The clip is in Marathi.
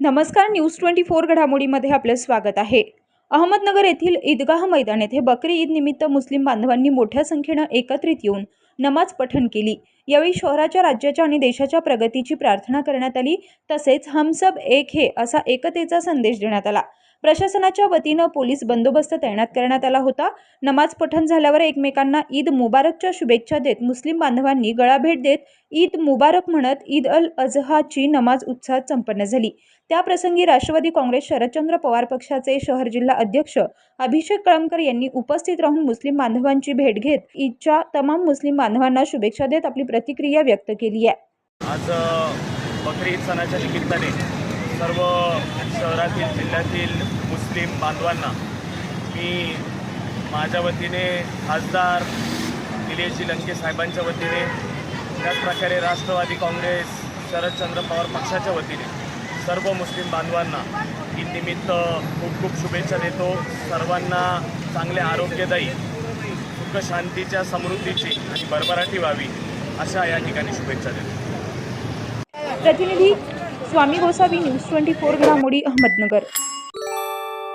नमस्कार न्यूज ट्वेंटी फोर घडामोडीमध्ये आपले स्वागत आहे. अहमदनगर येथील ईदगाह मैदान येथे बकरी ईद निमित्त मुस्लिम बांधवांनी मोठ्या संख्येनं एकत्रित येऊन नमाज पठण केली. यावेळी शहराच्या राज्याच्या आणि देशाच्या प्रगतीची प्रार्थना करण्यात आली. तसेच हमसब एक हे असा एकतेचा संदेश देण्यात आला. प्रशासनाच्या वतीनं पोलीस बंदोबस्त तैनात करण्यात आला होता. नमाज पठण झाल्यावर एकमेकांना ईद मुबारकच्या शुभेच्छा देत मुस्लिम बांधवांनी गळाभेट देत ईद मुबारक म्हणत ईद अल अजहाची नमाज उत्साहात संपन्न झाली. त्याप्रसंगी राष्ट्रवादी काँग्रेस शरदचंद्र पवार पक्षाचे शहर जिल्हा अध्यक्ष अभिषेक कळमकर यांनी उपस्थित राहून मुस्लिम बांधवांची भेट घेत ईदच्या तमाम मुस्लिम बांधवांना शुभेच्छा देत आपली प्रतिक्रिया व्यक्त केली आहे. आज बकरी ईद सणाच्या निमित्ताने सर्व शहरातील जिल्ह्यातील मुस्लिम बांधवांना मी माझ्या वतीने खासदार निलेशजी लंके साहेबांच्या वतीने त्याचप्रकारे राष्ट्रवादी काँग्रेस शरदचंद्र पवार पक्षाच्या वतीने सर्व मुस्लिम बांधवांना ईदनिमित्त खूप खूप शुभेच्छा देतो. सर्वांना चांगले आरोग्यदायी सुख शांतीच्या समृद्धीची आणि भरभराटी व्हावी अशा या ठिकाणी शुभेच्छा देतो. प्रतिनिधी Swami Gosavi news twenty four घडामोडी अहमदनगर.